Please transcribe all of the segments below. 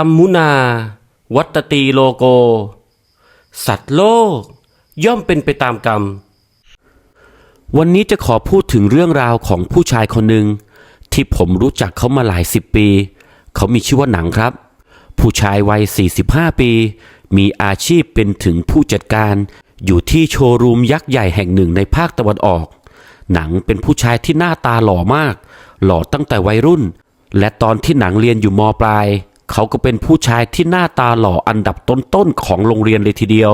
รมมุนา วัตตีโลโก สัตว์โลก ย่อมเป็นไปตามกรรม วันนี้จะขอพูดถึงเรื่องราวของผู้ชายคนหนึ่งที่ผมรู้จักเขามาหลายสิบปี เขามีชื่อว่าหนังครับ ผู้ชายวัย 45 ปี มีอาชีพเป็นถึงผู้จัดการ อยู่ที่โชว์รูมยักษ์ใหญ่แห่งหนึ่งในภาคตะวันออก หนังเป็นผู้ชายที่หน้าตาหล่อมาก หล่อตั้งแต่วัยรุ่น และตอนที่หนังเรียนอยู่มปลาย เขาก็เป็นผู้ชายที่หน้าตาหล่ออันดับต้นๆของโรงเรียนเลยทีเดียว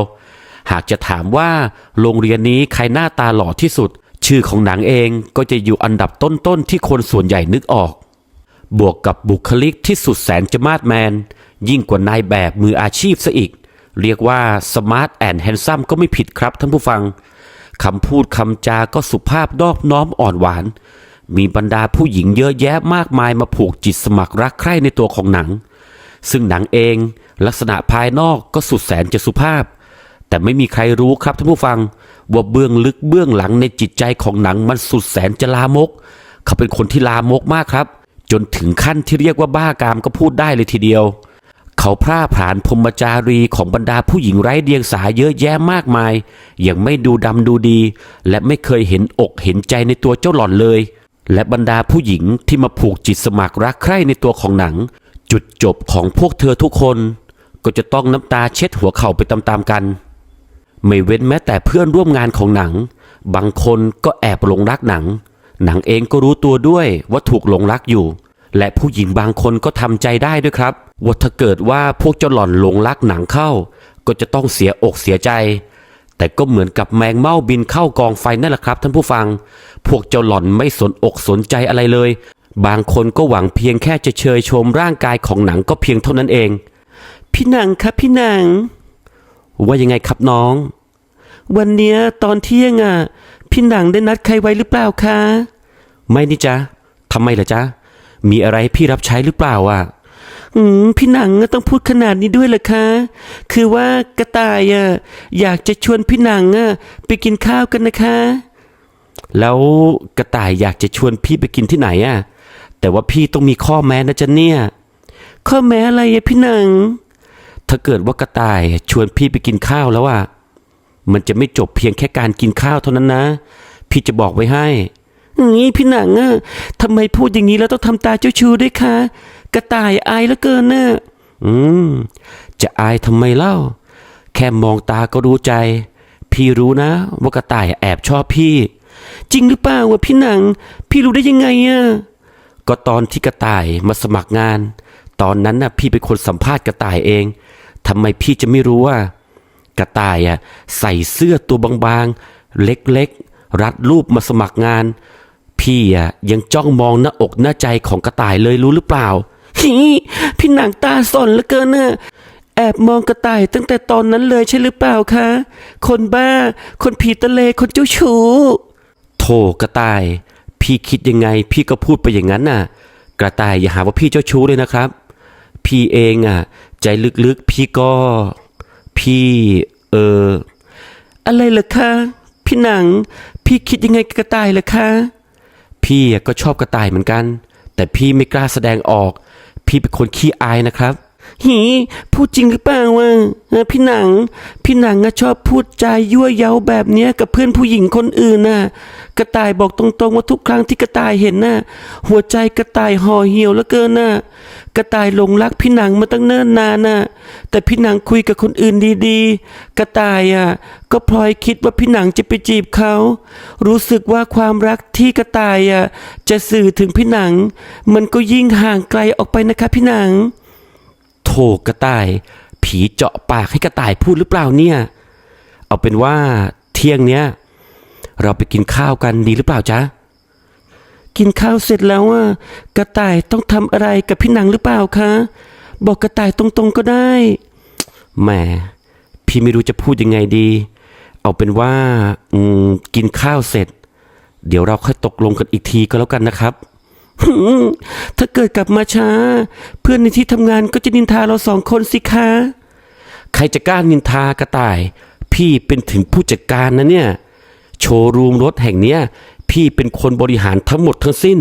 หากจะถามว่าโรงเรียนนี้ใครหน้าตาหล่อที่สุด ชื่อของหนังเองก็จะอยู่อันดับต้นๆที่คนส่วนใหญ่นึกออก บวกกับบุคลิกที่สุดแสนจะมาดแมน ยิ่งกว่านายแบบมืออาชีพซะอีก เรียกว่าสมาร์ทแอนด์แฮนซัมก็ไม่ผิดครับท่านผู้ฟังคำพูดคำจาก็สุภาพนอบน้อมอ่อนหวาน มีบรรดาผู้หญิงเยอะแยะมากมายมาผูกจิตสมัครรักใคร่ในตัวของหนัง ซึ่งหนังเองลักษณะภายนอกก็สุดแสนจะสุภาพ แต่ไม่มีใครรู้ครับท่านผู้ฟัง ว่าเบื้องลึกเบื้องหลังในจิตใจของหนังมันสุดแสนจะลามก เขาเป็นคนที่ลามกมากครับ จนถึงขั้นที่เรียกว่าบ้ากามก็พูดได้เลยทีเดียว เขาพร่าผาญพรมจารีของบรรดาผู้หญิงไร้เดียงสาเยอะแยะมากมายอย่างไม่ดูดำดูดี และไม่เคยเห็นอกเห็นใจในตัวเจ้าหล่อนเลย และบรรดาผู้หญิงที่มาผูกจิตสมัครรักใคร่ในตัวของหนัง จุดจบของพวกเธอทุกคนก็จะต้องน้ำตาเช็ดหัวเข่าไปตามๆกัน ไม่เว้นแม้แต่เพื่อนร่วมงานของหนัง บางคนก็แอบหลงรักหนัง หนังเองก็รู้ตัวด้วยว่าถูกหลงรักอยู่ และผู้หญิงบางคนก็ทำใจได้ด้วยครับว่าถ้าเกิดว่าพวกเจ้าหล่อนหลงรักหนังเข้า ก็จะต้องเสียอกเสียใจ แต่ก็เหมือนกับแมงเม่าบินเข้ากองไฟนั่นแหละครับท่านผู้ฟัง พวกเจ้าหล่อนไม่สนอกสนใจอะไรเลย บางคนก็หวังเพียงแค่จะเชยชมร่างกายของหนังก็เพียงเท่านั้นเอง พี่หนังครับพี่หนัง ว่ายังไงครับน้อง วันเนี้ยตอนเที่ยงอะ พี่หนังได้นัดใครไว้หรือเปล่าคะ ไม่นี่จ๊ะทำไมล่ะจ๊ะ มีอะไรให้พี่รับใช้หรือเปล่าอะ อืมพี่หนังต้องพูดขนาดนี้ด้วยเหรอคะ คือว่ากระต่ายอะอยากจะชวนพี่หนังอะไปกินข้าวกันนะคะ แล้วกระต่ายอยากจะชวนพี่ไปกินที่ไหนอะ แต่ว่าพี่ต้องมีข้อแม้นะจ๊ะเนี่ย ข้อแม้อะไรอะพี่หนัง ถ้าเกิดว่ากระต่ายชวนพี่ไปกินข้าวแล้วอะมันจะไม่จบเพียงแค่การกินข้าวเท่านั้นนะ พี่จะบอกไว้ให้งี้พี่หนังอะทำไมพูดอย่างนี้แล้วต้องทำตาเจ้าชู้ด้วยคะ กระต่ายอายเหลือเกินนะอืม จะอายทำไมเล่า แค่มองตาก็รู้ใจ พี่รู้นะ ว่ากระต่ายแอบชอบพี่ จริงหรือเปล่าวะพี่หนัง พี่รู้ได้ยังไงอะ ก็ตอนที่กระต่ายมาสมัครงาน ตอนนั้นน่ะพี่เป็นคนสัมภาษณ์กระต่ายเองทำไมพี่จะไม่รู้ว่า กระต่ายอะใส่เสื้อตัวบางๆ เล็กๆ รัดรูปมาสมัครงาน พี่อะยังจ้องมองหน้าอกหน้าใจของกระต่ายเลยรู้หรือเปล่าฮีพี่หนังตาสนเหลือเกินน่ะแอบมองกระต่ายตั้งแต่ตอนนั้นเลยใช่หรือเปล่าคะ คนบ้า คนผีตะเล คนเจ้าชู้โธ่กระต่าย พี่คิดยังไง พี่ก็พูดไปอย่างนั้นน่ะ กระต่ายอย่าหาว่าพี่เจ้าชู้เลยนะครับ พี่เองอะ ใจลึกๆ พี่ก็ พี่เอออะไรเหรอคะพี่หนัง พี่คิดยังไงกระต่ายเหรอคะพี่ก็ชอบกระต่ายเหมือนกัน แต่พี่ไม่กล้าแสดงออก พี่เป็นคนขี้อายนะครับ หีพูดจริงหรือเปล่าวะพี่หนัง พี่หนังอะชอบพูดจายั่วเย้าแบบเนี้ยกับเพื่อนผู้หญิงคนอื่นน่ะ กระต่ายบอกตรงๆว่าทุกครั้งที่กระต่ายเห็นน่ะ หัวใจกระต่ายห่อเหี่ยวเหลือเกินน่ะ กระต่ายหลงรักพี่หนังมาตั้งเนิ่นนานน่ะ แต่พี่หนังคุยกับคนอื่นดีๆ กระต่ายอะก็พลอยคิดว่าพี่หนังจะไปจีบเขา รู้สึกว่าความรักที่กระต่ายอะจะสื่อถึงพี่หนัง มันก็ยิ่งห่างไกลออกไปนะคะพี่หนัง โถกระต่าย ผีเจาะปากให้กระต่ายพูดหรือเปล่าเนี่ย เอาเป็นว่าเที่ยงเนี้ยเราไปกินข้าวกันดีหรือเปล่าจ๊ะ กินข้าวเสร็จแล้วอะกระต่ายต้องทำอะไรกับพี่หนังหรือเปล่าคะ บอกกระต่ายตรงๆก็ได้ แหม พี่ไม่รู้จะพูดยังไงดี เอาเป็นว่า อืม กินข้าวเสร็จ เดี๋ยวเราค่อยตกลงกันอีกทีก็แล้วกันนะครับ ถ้าเกิดกลับมาช้า เพื่อนในที่ทำงานก็จะนินทาเราสองคนสิคะ ใครจะกล้านินทากระต่าย พี่เป็นถึงผู้จัดการนะเนี่ย โชว์รูมรถแห่งเนี้ย พี่เป็นคนบริหารทั้งหมดทั้งสิ้น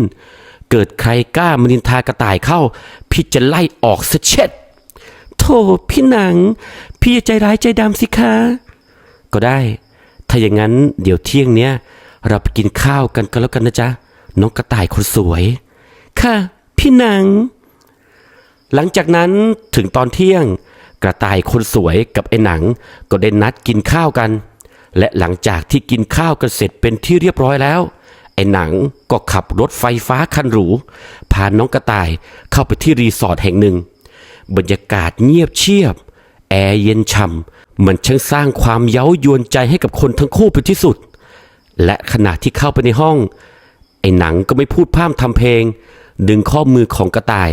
เกิดใครกล้ามานินทากระต่ายเข้า พี่จะไล่ออกซะเช็ดโถพี่หนัง พี่อย่าใจร้ายใจดำสิคะ ก็ได้ ถ้าอย่างนั้นเดี๋ยวเที่ยงเนี้ยเราไปกินข้าวกันก็แล้วกันนะจ๊ะ น้องกระต่ายคนสวย ค่ะ พี่หนังหลังจากนั้นถึงตอนเที่ยง กระต่ายคนสวยกับไอ้หนัง ก็ได้นัดกินข้าวกัน และหลังจากที่กินข้าวกันเสร็จเป็นที่เรียบร้อยแล้ว ไอ้หนังก็ขับรถไฟฟ้าคันหรูพาน้องกระต่ายเข้าไปที่รีสอร์ทแห่งหนึ่ง บรรยากาศเงียบเชียบ แอร์เย็นฉ่ำมันช่างสร้างความเย้ายวนใจให้กับคนทั้งคู่เป็นที่สุดและขณะที่เข้าไปในห้อง ไอ้หนังก็ไม่พูดพร่ำทำเพลง ดึงข้อมือของกระต่าย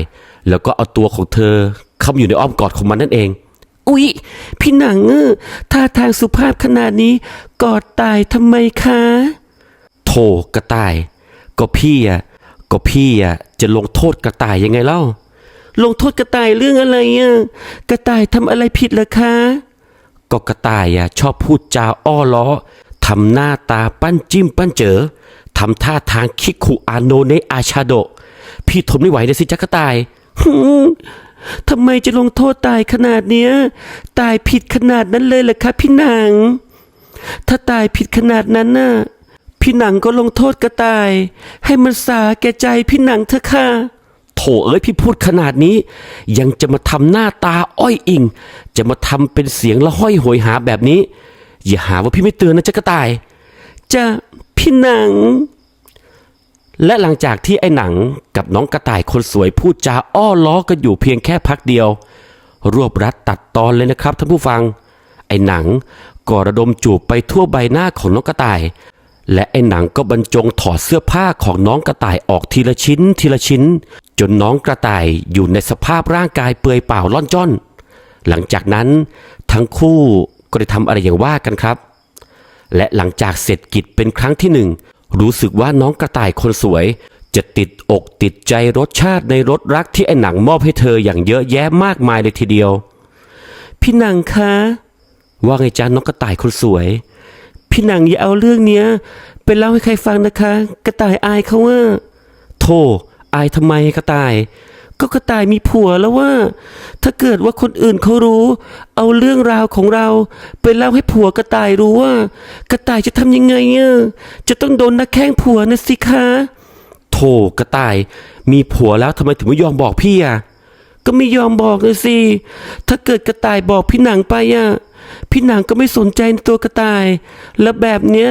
แล้วก็เอาตัวของเธอเข้าอยู่ในอ้อมกอดของมันนั่นเอง อุ๊ย พี่หนังเออท่าทางสุภาพขนาดนี้ กอดตายทำไมคะโถกระต่าย ก็พี่อะก็พี่อะจะลงโทษกระต่ายยังไงเล่า ลงโทษกระต่ายเรื่องอะไรอะกระต่ายทำอะไรผิดเหรอคะก็กระต่ายอะชอบพูดจาอ้อล้อทำหน้าตาปั้นจิ้มปั้นเจอทำท่าทางคิคุอาโนเนอาชาโด พี่ทนไม่ไหวเลยสิจักกระต่ายทำไมจะลงโทษตายขนาดเนี้ย ตายผิดขนาดนั้นเลยเหรอคะพี่หนังถ้าตายผิดขนาดนั้นน่ะ พี่หนังก็ลงโทษกระต่าย ให้มันสาแก่ใจพี่หนังเถอะค่ะโถเอ้ยพี่พูดขนาดนี้ ยังจะมาทำหน้าตาอ้อยอิง จะมาทำเป็นเสียงละห้อยโหยหาแบบนี้ อย่าหาว่าพี่ไม่เตือนนะจ๊ะกระต่าย จะพี่หนัง และหลังจากที่ไอ้หนังกับน้องกระต่ายคนสวยพูดจาอ้อล้อกันอยู่เพียงแค่พักเดียว รวบรัดตัดตอนเลยนะครับท่านผู้ฟัง ไอ้หนังก็ระดมจูบไปทั่วใบหน้าของน้องกระต่าย และไอ้หนังก็บรรจงถอดเสื้อผ้าของน้องกระต่ายออกทีละชิ้น ทีละชิ้น จนน้องกระต่ายอยู่ในสภาพร่างกายเปลือยเปล่าล่อนจ้อน หลังจากนั้นทั้งคู่ก็ได้ทำอะไรอย่างว่ากันครับ และหลังจากเสร็จกิจเป็นครั้งที่หนึ่ง รู้สึกว่าน้องกระต่ายคนสวย จะติดอกติดใจรสชาติในรสรักที่ไอ้หนังมอบให้เธออย่างเยอะแยะมากมายเลยทีเดียว พี่หนังคะ ว่าไงจ้าน้องกระต่ายคนสวย พี่หนังอย่าเอาเรื่องเนี้ยไปเล่าให้ใครฟังนะคะ กระต่ายอายเขาว่า โธ่อายทำไมกระต่าย ก็กระต่ายมีผัวแล้วว่า ถ้าเกิดว่าคนอื่นเขารู้ เอาเรื่องราวของเรา ไปเล่าให้ผัวกระต่ายรู้ว่า กระต่ายจะทำยังไงอะจะต้องโดนนักแข้งผัวนะสิคะโธ่กระต่าย มีผัวแล้วทำไมถึงไม่ยอมบอกพี่อะก็ไม่ยอมบอกเลยสิ ถ้าเกิดกระต่ายบอกพี่หนังไปอะพี่หนังก็ไม่สนใจในตัวกระต่าย แล้วแบบเนี้ย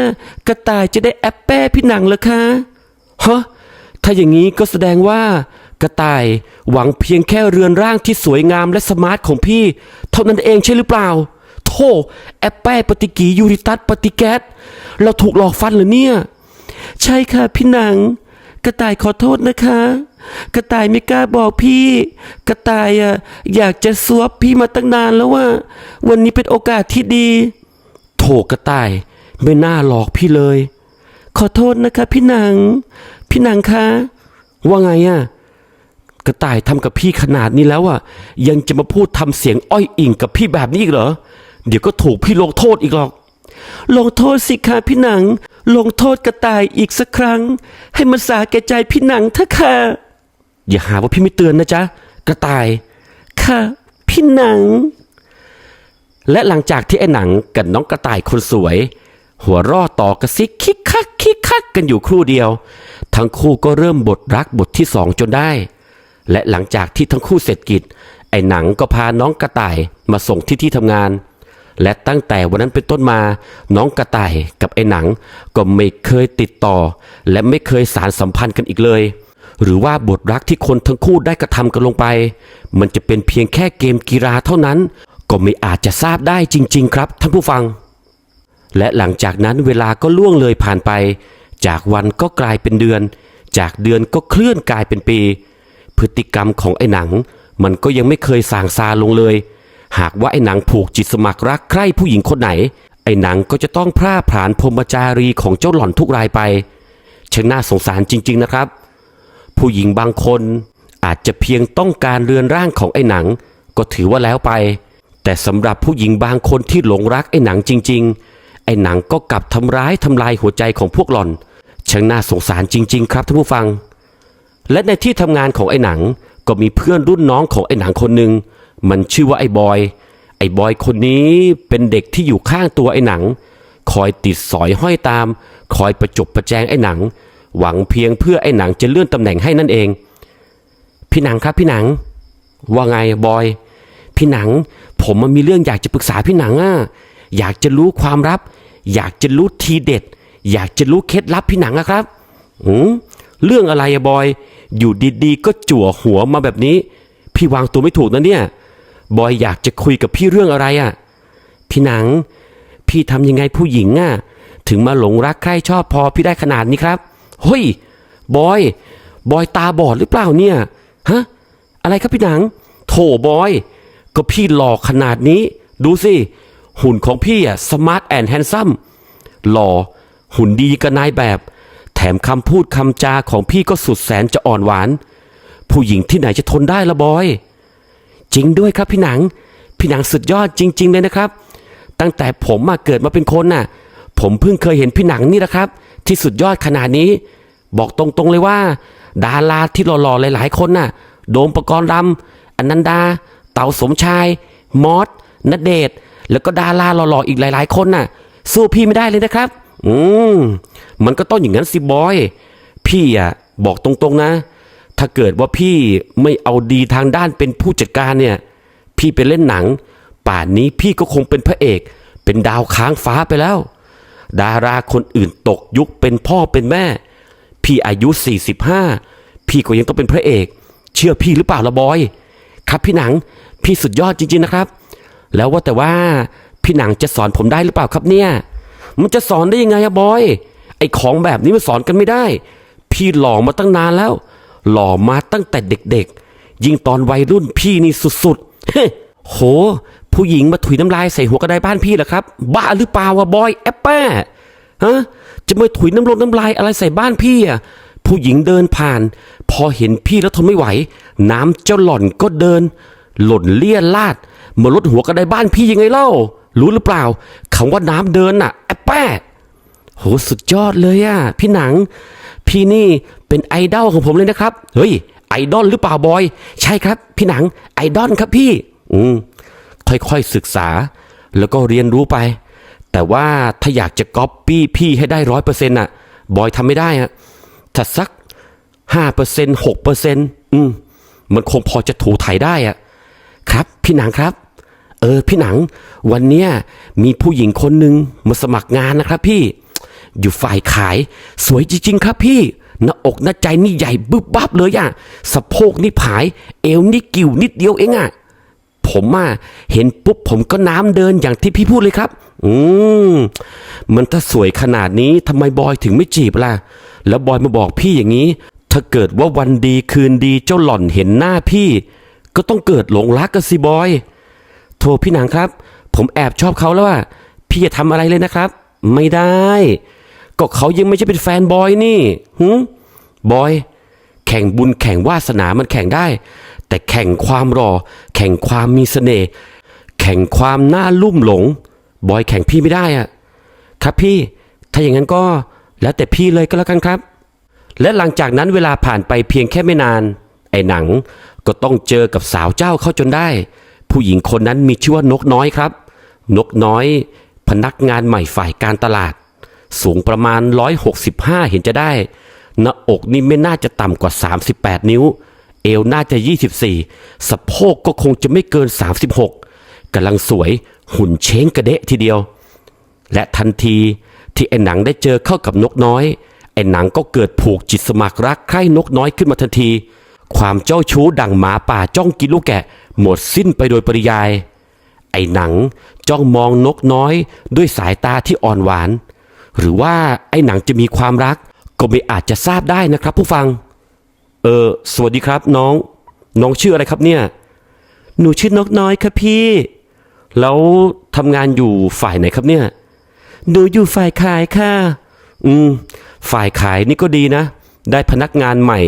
กระต่ายจะได้แอปแป้พี่หนังเหรอคะฮะถ้าอย่างนี้ก็แสดงว่า กระต่ายหวังเพียงแค่เรือนร่างที่สวยงามและสมาร์ทของพี่ เท่านั้นเองใช่หรือเปล่า โธ่แอปแป้ปฏิกิริยูริตัสปฏิแก๊สเราถูกหลอกฟันเหรือเนี่ย ใช่ค่ะพี่หนัง กระต่ายขอโทษนะคะ กระต่ายไม่กล้าบอกพี่ กระต่ายอะอยากจะซวบพี่มาตั้งนานแล้วว่า วันนี้เป็นโอกาสที่ดี โถกระต่าย ไม่น่าหลอกพี่เลย ขอโทษนะคะ พี่หนัง พี่หนังคะ ว่าไงอะ กระต่ายทำกับพี่ขนาดนี้แล้วอะยังจะมาพูดทำเสียงอ้อยอิงกับพี่แบบนี้อีกเหรอ เดี๋ยวก็ถูกพี่ลงโทษอีกหรอก ลงโทษสิคะพี่หนัง ลงโทษกระต่ายอีกสักครั้ง ให้มันสาแก่ใจพี่หนังเถอะค่ะ อย่าหาว่าพี่ไม่เตือนนะจ๊ะกระต่าย ค่ะ พี่หนัง และหลังจากที่ไอ้หนังกับน้องกระต่ายคนสวย หัวรอต่อกระซิกคิกคักคิกคักกันอยู่ครู่เดียว ทั้งคู่ก็เริ่มบทรักบทที่สองจนได้ และหลังจากที่ทั้งคู่เสร็จกิจ ไอ้หนังก็พาน้องกระต่ายมาส่งที่ที่ทำงาน และตั้งแต่วันนั้นเป็นต้นมา น้องกระต่ายกับไอ้หนังก็ไม่เคยติดต่อ และไม่เคยสารสัมพันธ์กันอีกเลย หรือว่าบทรักที่คนทั้งคู่ได้กระทำกันลงไป มันจะเป็นเพียงแค่เกมกีฬาเท่านั้น ก็ไม่อาจจะทราบได้จริง ๆ ครับท่านผู้ฟัง และหลังจากนั้นเวลาก็ล่วงเลยผ่านไป จากวันก็กลายเป็นเดือน จากเดือนก็เคลื่อนกลายเป็นปี พฤติกรรมของไอ้หนัง มันก็ยังไม่เคยสางซาลงเลย หากว่าไอ้หนังผูกจิตสมัครรักใคร่ผู้หญิงคนไหน ไอ้หนังก็จะต้องพร่าผาญพรมจารีของเจ้าหล่อนทุกรายไปช่างน่าสงสารจริง ๆนะครับ ผู้หญิงบางคนอาจจะเพียงต้องการเรือนร่างของไอ้หนัง ก็ถือว่าแล้วไป แต่สำหรับผู้หญิงบางคนที่หลงรักไอ้หนังจริง ๆ ไอ้หนังก็กลับทำร้ายทำลายหัวใจของพวกหล่อนช่างน่าสงสารจริง ๆ ครับท่านผู้ฟัง และในที่ทำงานของไอ้หนังก็มีเพื่อนรุ่นน้องของไอ้หนังคนหนึ่งมันชื่อว่าไอ้บอย ไอ้บอยคนนี้เป็นเด็กที่อยู่ข้างตัวไอ้หนัง คอยติดสอยห้อยตาม คอยประจบประแจงไอ้หนัง หวังเพียงเพื่อไอ้หนังจะเลื่อนตำแหน่งให้นั่นเอง พี่หนังครับพี่หนัง ว่าไงบอย พี่หนัง ผมมันมีเรื่องอยากจะปรึกษาพี่หนังอะอยากจะรู้ความลับ อยากจะรู้ทีเด็ด อยากจะรู้เคล็ดลับพี่หนังอะครับอืมเรื่องอะไรอะบอย อยู่ดีๆก็จั่วหัวมาแบบนี้ พี่วางตัวไม่ถูกนะเนี่ย บอยอยากจะคุยกับพี่เรื่องอะไรอะพี่หนัง พี่ทำยังไงผู้หญิงอะถึงมาหลงรักใคร่ชอบพอพี่ได้ขนาดนี้ครับ เฮ้ย บอย บอยตาบอดหรือเปล่าเนี่ย ฮะ อะไรครับพี่หนัง โถบอย ก็พี่หล่อขนาดนี้ ดูสิ หุ่นของพี่อะสมาร์ทแอนด์แฮนซัมหล่อหุ่นดีกับนายแบบ ถมคำพูดคำจาของพี่ก็สุดแสนจะอ่อนหวาน ผู้หญิงที่ไหนจะทนได้ละบอย จริงด้วยครับพี่หนัง พี่หนังสุดยอดจริง ๆ เลยนะครับ ตั้งแต่ผมมาเกิดมาเป็นคนน่ะ ผมเพิ่งเคยเห็นพี่หนังนี่แหละครับ ที่สุดยอดขนาดนี้ บอกตรงๆเลยว่า ดาราที่หล่อๆหลาย ๆ คนน่ะ โดมประกรณ์รำอนันดา เต๋าสมชาย มอสณเดชแล้วก็ดาราหล่อๆอีกหลาย ๆ คนน่ะ สู้พี่ไม่ได้เลยนะครับ อืม มันก็ต้องอย่างนั้นสิบอย พี่อะบอกตรงๆนะ ถ้าเกิดว่าพี่ไม่เอาดีทางด้านเป็นผู้จัดการเนี่ย พี่ไปเล่นหนัง ป่านนี้พี่ก็คงเป็นพระเอก เป็นดาวค้างฟ้าไปแล้ว ดาราคนอื่นตกยุคเป็นพ่อเป็นแม่ พี่อายุ 45 พี่ก็ยังต้องเป็นพระเอก เชื่อพี่หรือเปล่าละบอย ครับพี่หนังพี่สุดยอดจริง ๆนะครับ แล้วว่าแต่ว่าพี่หนังจะสอนผมได้หรือเปล่าครับเนี่ย มันจะสอนได้ยังไงอะบอย ไอ้ของแบบนี้มันสอนกันไม่ได้ พี่หล่อมาตั้งนานแล้ว หล่อมาตั้งแต่เด็กๆ ยิ่งตอนวัยรุ่นพี่นี่สุดๆ โห ผู้หญิงมาถุยน้ำลายใส่หัวกระไดบ้านพี่เหรอครับ บ้าหรือเปล่าวะบอยแอปแป้ฮะจะมาถุยน้ำลงน้ำลายอะไรใส่บ้านพี่อะผู้หญิงเดินผ่าน พอเห็นพี่แล้วทนไม่ไหว น้ำเจ้าหล่อนก็เดิน หล่นเลี่ยลาดมาลดหัวกระไดบ้านพี่ยังไงเล่า รู้หรือเปล่าคำว่าน้ำเดินน่ะแอปแป้ โหสุดยอดเลยอะพี่หนัง พี่นี่เป็นไอดอลของผมเลยนะครับ เฮ้ย ไอดอลหรือเปล่าบอย ใช่ครับ พี่หนังไอดอลครับพี่ อืมค่อยๆศึกษา แล้วก็เรียนรู้ไป แต่ว่าถ้าอยากจะก๊อปปี้พี่ให้ได้ร้อยเปอร์เซ็นต์อะบอยทำไม่ได้อะถ้าสักห้าเปอร์เซ็นต์หกเปอร์เซ็นต์อืมมันคงพอจะถูถ่ายได้อะครับ พี่หนังครับ เออ พี่หนัง วันเนี้ยมีผู้หญิงคนหนึ่งมาสมัครงานนะครับพี่ อยู่ฝ่ายขาย สวยจริง ๆ ครับพี่หน้าอกหน้าใจนี่ใหญ่บึบบับเลยอะสะโพกนี่ผาย เอวนี่กิ่วนิดเดียวเองอะผมอะเห็นปุ๊บผมก็น้ำเดินอย่างที่พี่พูดเลยครับ อืมมันถ้าสวยขนาดนี้ทำไมบอยถึงไม่จีบล่ะ แล้วบอยมาบอกพี่อย่างนี้ ถ้าเกิดว่าวันดีคืนดีเจ้าหล่อนเห็นหน้าพี่ ก็ต้องเกิดหลงรักกันสิบอย โทรพี่หนังครับ ผมแอบชอบเขาแล้วว่าพี่จะทำอะไรเลยนะครับ ไม่ได้ ก็เขายังไม่ใช่เป็นแฟนบอยนี่หืบอย แข่งบุญแข่งวาสนามันแข่งได้ แต่แข่งความรอ แข่งความมีเสน่ห์แข่งความน่าลุ่มหลง บอยแข่งพี่ไม่ได้อะครับพี่ ถ้าอย่างนั้นก็แล้วแต่พี่เลยก็แล้วกันครับ และหลังจากนั้นเวลาผ่านไปเพียงแค่ไม่นาน ไอ้หนังก็ต้องเจอกับสาวเจ้าเข้าจนได้ ผู้หญิงคนนั้นมีชื่อว่านกน้อยครับ นกน้อย พนักงานใหม่ฝ่ายการตลาด สูงประมาณ 165 เห็นจะได้ หน้าอกนี่ไม่น่าจะต่ำกว่า 38 นิ้ว เอวน่าจะ 24 สะโพกก็คงจะไม่เกิน 36กำลังสวยหุ่นเช้งกระเดะทีเดียว และทันทีที่ไอ้หนังได้เจอเข้ากับนกน้อย ไอ้หนังก็เกิดผูกจิตสมัครรักใคร่นกน้อยขึ้นมาทันที ความเจ้าชู้ดังหมาป่าจ้องกินลูกแกะ หมดสิ้นไปโดยปริยาย ไอ้หนังจ้องมองนกน้อยด้วยสายตาที่อ่อนหวาน หรือว่าไอ้หนังจะมีความรัก ก็ไม่อาจจะทราบได้นะครับ ผู้ฟัง เออสวัสดีครับน้อง น้องชื่ออะไรครับเนี่ย หนูชื่อนกน้อยครับพี่ แล้วทำงานอยู่ฝ่ายไหนครับเนี่ย หนูอยู่ฝ่ายขายค่ะ อืม ฝ่ายขายนี่ก็ดีนะ ได้พนักงานใหม่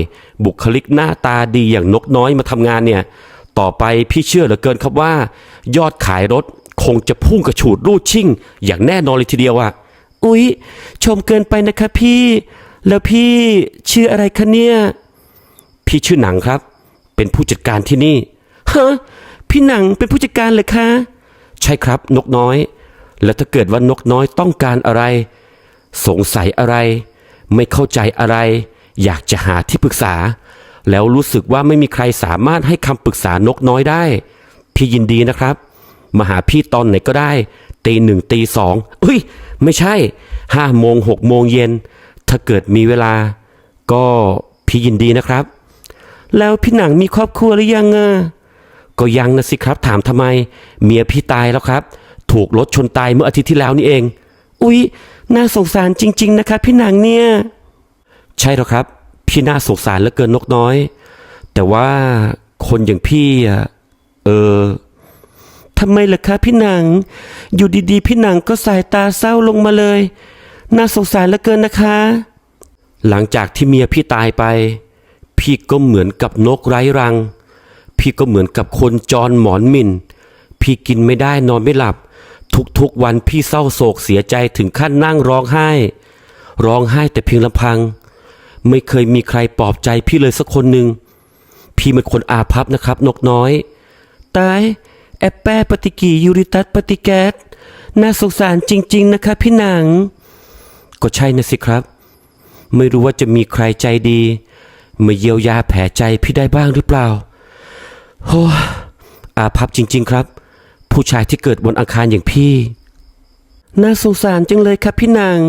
บุคลิกหน้าตาดีอย่างนกน้อยมาทำงานเนี่ย ต่อไปพี่เชื่อเหลือเกินครับว่า ยอดขายรถคงจะพุ่งกระฉูดรูดชิ่ง อย่างแน่นอนเลยทีเดียวอะ อุ๊ย ชมเกินไปนะคะพี่ แล้วพี่ชื่ออะไรคะเนี่ย พี่ชื่อหนังครับ เป็นผู้จัดการที่นี่ฮะพี่หนังเป็นผู้จัดการเหรอคะ ใช่ครับนกน้อย แล้วถ้าเกิดว่านกน้อยต้องการอะไร สงสัยอะไร ไม่เข้าใจอะไร อยากจะหาที่ปรึกษา แล้วรู้สึกว่าไม่มีใครสามารถให้คำปรึกษานกน้อยได้ พี่ยินดีนะครับ มาหาพี่ตอนไหนก็ได้ ตีหนึ่งตีสองเฮ้ย ไม่ใช่ห้าโมงหกโมงเย็น ถ้าเกิดมีเวลา ก็พี่ยินดีนะครับ แล้วพี่หนังมีครอบครัวหรือยังอะก็ยังนะสิครับถามทำไม เมียพี่ตายแล้วครับ ถูกรถชนตายเมื่ออาทิตย์ที่แล้วนี่เอง อุ๊ย น่าสงสารจริง ๆ นะครับพี่หนังเนี่ย ใช่แล้วครับ พี่น่าสงสารเหลือเกินนกน้อย แต่ว่าคนอย่างพี่อะเออ ทำไมล่ะคะพี่หนัง อยู่ดีๆ พี่หนังก็สายตาเศร้าลงมาเลย น่าสงสารเหลือเกินนะคะ หลังจากที่เมียพี่ตายไป พี่ก็เหมือนกับนกไร้รัง พี่ก็เหมือนกับคนจรหมอนมิน่นพี่กินไม่ได้นอนไม่หลับ ทุกๆวันพี่เศร้าโศกเสียใจถึงขั้นนั่งร้องไห้ ร้องไห้แต่เพียงลำพัง ไม่เคยมีใครปลอบใจพี่เลยสักคนหนึ่งพี่เป็นคนอาภัพนะครับ นกน้อย ตาย แอปแปะปฏิกิยูริตัสปฏิแกสน่าสงสารจริง ๆ นะคะพี่หนัง ก็ใช่นะสิครับ ไม่รู้ว่าจะมีใครใจดีมาเยียวยาแผลใจพี่ได้บ้างหรือเปล่าโอ้อาภัพจริง ๆ ครับ ผู้ชายที่เกิดบนอังคารอย่างพี่ น่าสงสารจังเลยครับพี่หนัง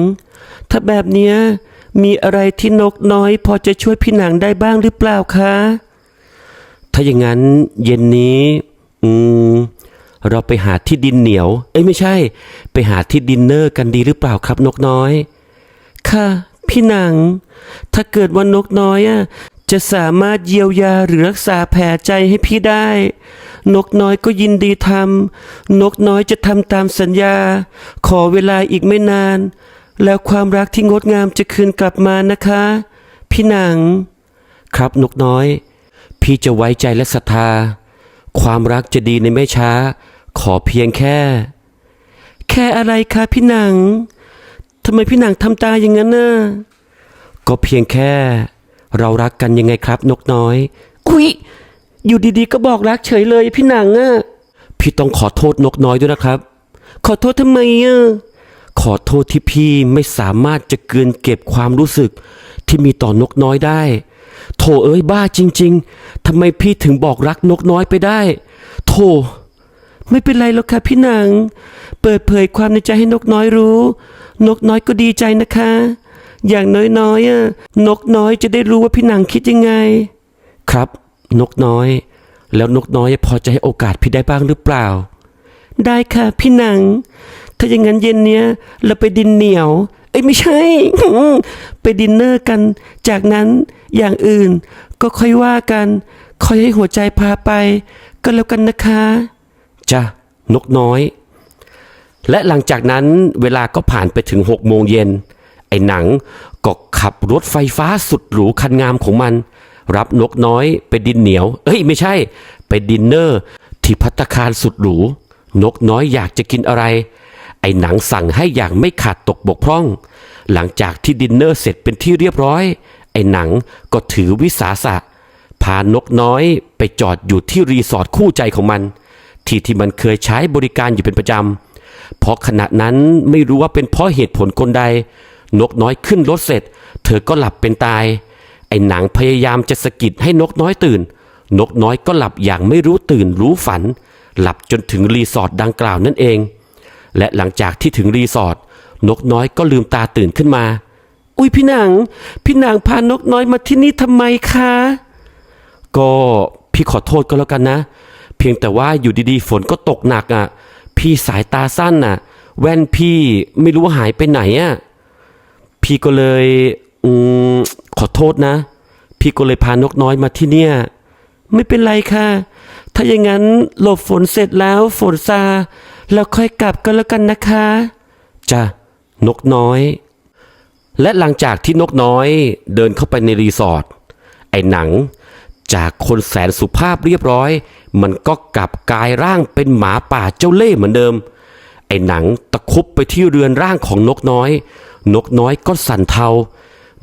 ถ้าแบบเนี้ยมีอะไรที่นกน้อย พอจะช่วยพี่หนังได้บ้างหรือเปล่าคะ ถ้าอย่างนั้นเย็นนี้ อืม เราไปหาที่ดินเหนียว เอ้ยไม่ใช่ ไปหาที่ดินเนอร์กันดีหรือเปล่าครับนกน้อย ค่ะ พี่หนัง ถ้าเกิดว่านกน้อยอะจะสามารถเยียวยาหรือรักษาแผลใจให้พี่ได้ นกน้อยก็ยินดีทำ นกน้อยจะทำตามสัญญา ขอเวลาอีกไม่นาน แล้วความรักที่งดงามจะคืนกลับมานะคะ พี่หนัง ครับนกน้อย พี่จะไว้ใจและศรัทธา ความรักจะดีในไม่ช้า ขอเพียงแค่ แค่อะไรคะพี่หนังทำไมพี่หนังทำตาอย่างนั้นน่ะก็เพียงแค่ เรารักกันยังไงครับนกน้อย อุ๊ย อยู่ดีๆ ก็บอกรักเฉยเลย พี่หนังอะพี่ต้องขอโทษนกน้อยด้วยนะครับ ขอโทษทำไมอะขอโทษที่พี่ไม่สามารถจะเกินเก็บความรู้สึกที่มีต่อนกน้อยได้ โถเอ้ยบ้าจริง ๆทำไมพี่ถึงบอกรักนกน้อยไปได้ โถ ไม่เป็นไรหรอกค่ะพี่นังเปิดเผยความในใจให้นกน้อยรู้ นกน้อยก็ดีใจนะคะ อย่างน้อยๆอะนกน้อยจะได้รู้ว่าพี่นังคิดยังไง ครับ นกน้อย แล้วนกน้อยพอจะให้โอกาสพี่ได้บ้างหรือเปล่า ได้ค่ะพี่นังถ้าอย่างนั้นเย็นเนี้ยเราไปดินเหนียว เอ้ยไม่ใช่ ไปดินเนอร์กัน จากนั้น อย่างอื่นก็ค่อยว่ากันคอยให้หัวใจพาไป ก็แล้วกันนะคะจ้ะนกน้อย และหลังจากนั้นเวลาก็ผ่านไปถึงหกโมงเย็น ไอ้หนังก็ขับรถไฟฟ้าสุดหรูคันงามของมัน รับนกน้อยไปดินเหนียว เอ้ยไม่ใช่ ไปดินเนอร์ ที่พัตคารสุดหรู นกน้อยอยากจะกินอะไร ไอ้หนังสั่งให้อย่างไม่ขาดตกบกพร่อง หลังจากที่ดินเนอร์เสร็จเป็นที่เรียบร้อย ไอ้หนังก็ถือวิสาสะ พานกน้อยไปจอดอยู่ที่รีสอร์ทคู่ใจของมัน ที่ที่มันเคยใช้บริการอยู่เป็นประจำเพราะขณะนั้นไม่รู้ว่าเป็นเพราะเหตุผลคนใด นกน้อยขึ้นรถเสร็จ เธอก็หลับเป็นตาย ไอ้หนังพยายามจะสะกิดให้นกน้อยตื่น นกน้อยก็หลับอย่างไม่รู้ตื่นรู้ฝัน หลับจนถึงรีสอร์ทดังกล่าวนั่นเอง และหลังจากที่ถึงรีสอร์ทนกน้อยก็ลืมตาตื่นขึ้นมา อุ้ยพี่หนัง พี่หนังพานกน้อยมาที่นี่ทำไมคะ ก็พี่ขอโทษก็แล้วกันนะ เพียงแต่ว่าอยู่ดีๆ ฝนก็ตกหนักอะ พี่สายตาสั้นน่ะ แว่นพี่ไม่รู้ว่าหายไปไหนอะ พี่ก็เลยอืมขอโทษนะ พี่ก็เลยพานกน้อยมาที่เนี่ย ไม่เป็นไรค่ะ ถ้าอย่างนั้นหลบฝนเสร็จแล้วฝนซาแล้วค่อยกลับกันแล้วกันนะคะจ้ะนกน้อย และหลังจากที่นกน้อยเดินเข้าไปในรีสอร์ทไอ้หนัง จากคนแสนสุภาพเรียบร้อย มันก็กลับกลายร่างเป็นหมาป่าเจ้าเล่ห์เหมือนเดิม ไอ้หนังตะคุบไปที่เรือนร่างของนกน้อย นกน้อยก็สั่นเทา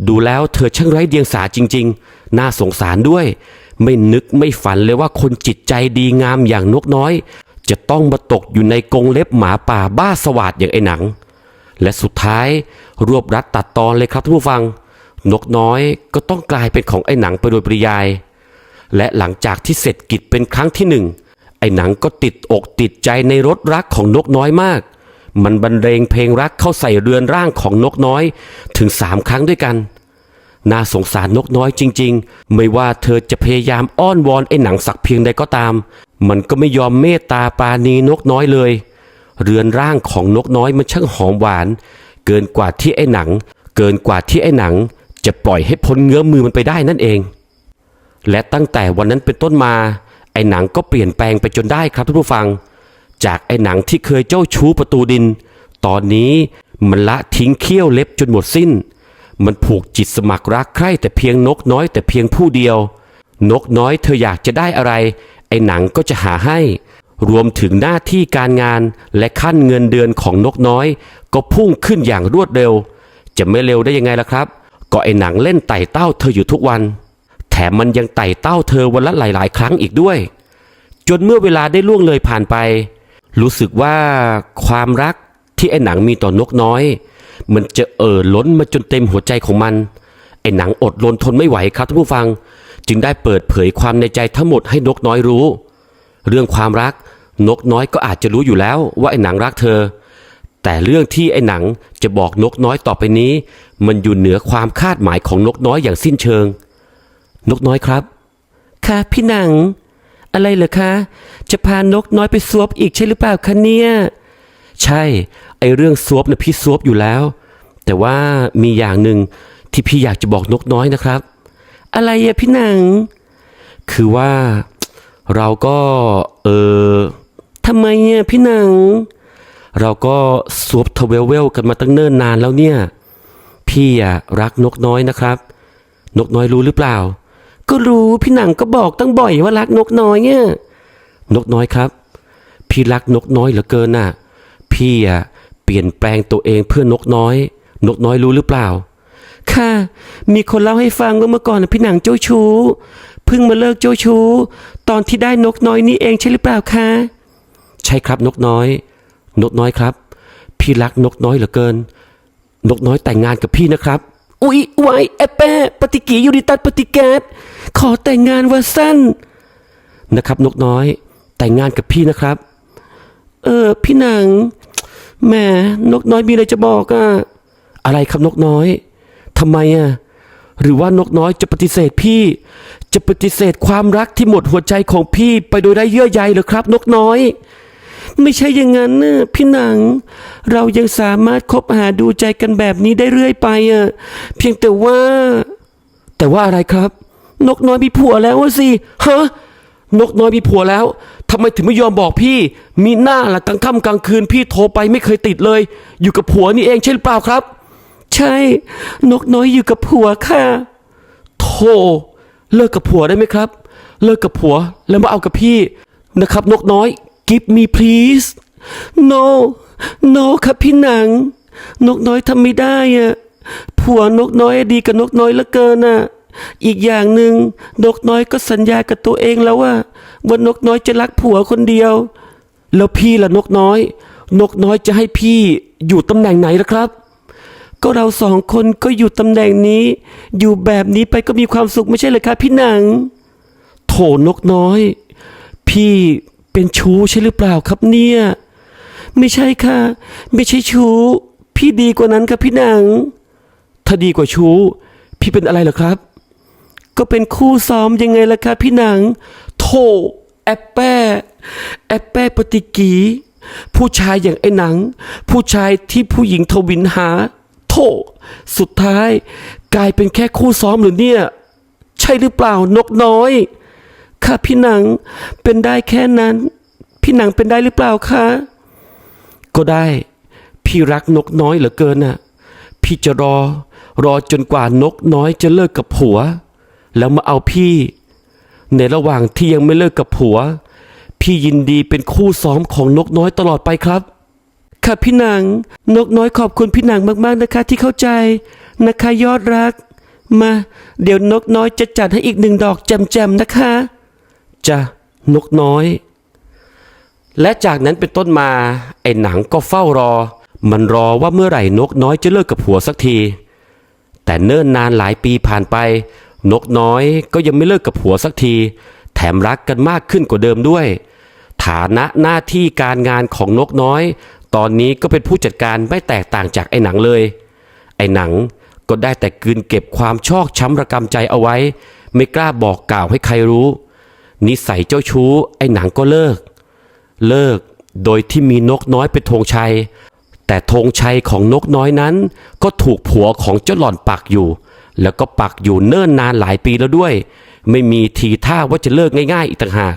ดูแล้วเธอช่างไร้เดียงสาจริง ๆ น่าสงสารด้วย ไม่นึกไม่ฝันเลยว่าคนจิตใจดีงามอย่างนกน้อย จะต้องมาตกอยู่ในกรงเล็บหมาป่าบ้าสวาดอย่างไอ้หนัง และสุดท้าย รวบรัดตัดตอนเลยครับท่านผู้ฟัง นกน้อยก็ต้องกลายเป็นของไอ้หนังไปโดยปริยาย และหลังจากที่เสร็จกิจเป็นครั้งที่หนึ่งไอ้หนังก็ติดอกติดใจในรถรักของนกน้อยมาก มันบรรเลงเพลงรักเข้าใส่เรือนร่างของนกน้อยถึงสามครั้งด้วยกัน น่าสงสารนกน้อยจริง ๆ ไม่ว่าเธอจะพยายามอ้อนวอนไอ้หนังสักเพียงใดก็ตาม มันก็ไม่ยอมเมตตาปาณีนกน้อยเลย เรือนร่างของนกน้อยมันช่างหอมหวาน เกินกว่าที่ไอ้หนัง เกินกว่าที่ไอ้หนัง จะปล่อยให้พ้นเงื้อมือมันไปได้นั่นเอง และตั้งแต่วันนั้นเป็นต้นมา ไอ้หนังก็เปลี่ยนแปลงไปจนได้ครับท่านผู้ฟัง จากไอ้หนังที่เคยเจ้าชู้ประตูดิน ตอนนี้มันละทิ้งเขี้ยวเล็บจนหมดสิ้น มันผูกจิตสมัครรักใคร่แต่เพียงนกน้อยแต่เพียงผู้เดียว นกน้อยเธออยากจะได้อะไร ไอ้หนังก็จะหาให้รวมถึงหน้าที่การงานและขั้นเงินเดือนของนกน้อย ก็พุ่งขึ้นอย่างรวดเร็ว จะไม่เร็วได้ยังไงล่ะครับ ก็ไอ้หนังเล่นไต่เต้าเธออยู่ทุกวัน แถมมันยังไต่เต้าเธอวันละหลาย ๆ ครั้งอีกด้วย จนเมื่อเวลาได้ล่วงเลยผ่านไป รู้สึกว่าความรักที่ไอ้หนังมีต่อนกน้อย มันจะเอ่อล้นมาจนเต็มหัวใจของมัน ไอ้หนังอดรนทนไม่ไหวครับท่านผู้ฟัง จึงได้เปิดเผยความในใจทั้งหมดให้นกน้อยรู้ เรื่องความรักนกน้อยก็อาจจะรู้อยู่แล้วว่าไอ้หนังรักเธอ แต่เรื่องที่ไอ้หนังจะบอกนกน้อยต่อไปนี้ มันอยู่เหนือความคาดหมายของนกน้อยอย่างสิ้นเชิง นกน้อยครับ ค่ะพี่หนัง อะไรเหรอคะ จะพานกน้อยไปซวบอีกใช่หรือเปล่าคะเนี่ย ใช่ ไอเรื่องซวบนี่ยพี่ซวบอยู่แล้ว แต่ว่ามีอย่างหนึ่งที่พี่อยากจะบอกนกน้อยนะครับ อะไรอะพี่หนัง คือว่าเราก็ เออทำไมอะพี่หนัง เราก็ซวบทเวลเวลกันมาตั้งเนิ่นนานแล้วเนี่ย พี่อะรักนกน้อยนะครับ นกน้อยรู้หรือเปล่า ก็รู้พี่หนังก็บอกตั้งบ่อยว่ารักนกน้อยเนี่ยนกน้อยครับ พี่รักนกน้อยเหลือเกินน่ะ พี่อะเปลี่ยนแปลงตัวเองเพื่อนกน้อย นกน้อยรู้หรือเปล่า ค่ะ มีคนเล่าให้ฟังว่าเมื่อก่อนพี่หนังเจ้าชู้เพิ่งมาเลิกเจ้าชู้ ตอนที่ได้นกน้อยนี่เองใช่หรือเปล่าคะใช่ครับนกน้อย นกน้อยครับ พี่รักนกน้อยเหลือเกิน นกน้อยแต่งงานกับพี่นะครับ อุ๊ยไว้แอปแปะปฏิกิริยูริตัสปฏิแกสขอแต่งงานว่าสั้นนะครับ นกน้อย แต่งงานกับพี่นะครับ เออ พี่นังแหมนกน้อยมีอะไรจะบอกอะอะไรครับนกน้อยทำไมอะหรือว่านกน้อยจะปฏิเสธพี่ จะปฏิเสธความรักที่หมดหัวใจของพี่ไปโดยได้เยื่อใยหรือครับ นกน้อย ไม่ใช่อย่างนั้นนะพี่หนัง เรายังสามารถคบหาดูใจกันแบบนี้ได้เรื่อยไปอะเพียงแต่ว่า แต่ว่าอะไรครับ นกน้อยมีผัวแล้วสิฮะนกน้อยมีผัวแล้วทำไมถึงไม่ยอมบอกพี่ มีหน้าละกลางค่ำกลางคืนพี่โทรไปไม่เคยติดเลย อยู่กับผัวนี่เองใช่หรือเปล่าครับ ใช่ นกน้อยอยู่กับผัวค่ะโธ่เลิกกับผัวได้ไหมครับ เลิกกับผัวแล้วมาเอากับพี่นะครับ นกน้อย give me please no no ครับพี่หนัง นกน้อยทำไม่ได้อะผัวนกน้อยดีกับนกน้อยเหลือเกินอะอีกอย่างหนึ่งนกน้อยก็สัญญากับตัวเองแล้วว่าว่านกน้อยจะรักผัวคนเดียว แล้วพี่ล่ะนกน้อย นกน้อยจะให้พี่อยู่ตำแหน่งไหนล่ะครับ ก็เราสองคนก็อยู่ตำแหน่งนี้ อยู่แบบนี้ไปก็มีความสุขไม่ใช่เลยครับพี่หนัง โถนกน้อย พี่ เป็นชู้ใช่หรือเปล่าครับเนี่ย ไม่ใช่ค่ะ ไม่ใช่ชู้ พี่ดีกว่านั้นครับพี่หนังถ้าดีกว่าชู้ พี่เป็นอะไรเหรอครับ ก็เป็นคู่ซ้อมยังไงล่ะครับพี่หนังโถแอปแป้แอปแป้ปฏิกีผู้ชายอย่างไอ้หนัง ผู้ชายที่ผู้หญิงทวินหา โถสุดท้าย กลายเป็นแค่คู่ซ้อมหรือเนี่ย ใช่หรือเปล่านกน้อย ค่ะพี่หนัง เป็นได้แค่นั้น พี่หนังเป็นได้หรือเปล่าคะก็ได้ พี่รักนกน้อยเหลือเกินน่ะ พี่จะรอ รอจนกว่านกน้อยจะเลิกกับผัว แล้วมาเอาพี่ ในระหว่างที่ยังไม่เลิกกับผัว พี่ยินดีเป็นคู่ซ้อมของนกน้อยตลอดไปครับค่ะพี่นังนกน้อยขอบคุณพี่นังมากๆนะคะ ที่เข้าใจนะคะยอดรัก มา เดี๋ยวนกน้อยจะจัดให้อีกหนึ่งดอกแจมๆนะคะ จะนกน้อย และจากนั้นเป็นต้นมา ไอ้หนังก็เฝ้ารอ มันรอว่าเมื่อไหร่นกน้อยจะเลิกกับผัวสักที แต่เนิ่นนานหลายปีผ่านไป นกน้อยก็ยังไม่เลิกกับผัวสักที แถมรักกันมากขึ้นกว่าเดิมด้วย ฐานะหน้าที่การงานของนกน้อย ตอนนี้ก็เป็นผู้จัดการไม่แตกต่างจากไอ้หนังเลย ไอ้หนังก็ได้แต่กลืนเก็บความชอกช้ำระกำใจเอาไว้ ไม่กล้าบอกกล่าวให้ใครรู้ นิสัยเจ้าชู้ไอ้หนังก็เลิก เลิกโดยที่มีนกน้อยเป็นธงชัย แต่ธงชัยของนกน้อยนั้น ก็ถูกผัวของเจ้าหล่อนปักอยู่ แล้วก็ปักอยู่เนิ่นนานหลายปีแล้วด้วย ไม่มีทีท่าว่าจะเลิกง่ายๆอีกต่างหาก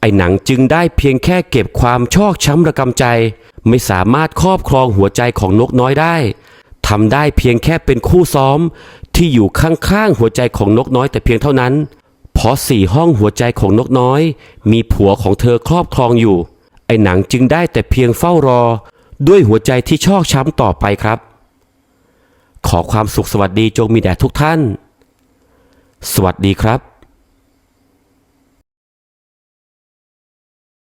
ไอ้หนังจึงได้เพียงแค่เก็บความชอกช้ำระกำใจ ไม่สามารถครอบครองหัวใจของนกน้อยได้ทำได้เพียงแค่เป็นคู่ซ้อมที่อยู่ข้างๆหัวใจของนกน้อยแต่เพียงเท่านั้น เพราะสี่ห้องหัวใจของนกน้อย มีผัวของเธอครอบครองอยู่ ไอ้หนังจึงได้แต่เพียงเฝ้ารอ ด้วยหัวใจที่ชอกช้ำต่อไปครับ ขอความสุขสวัสดีจงมีแด่ทุกท่าน สวัสดีครับ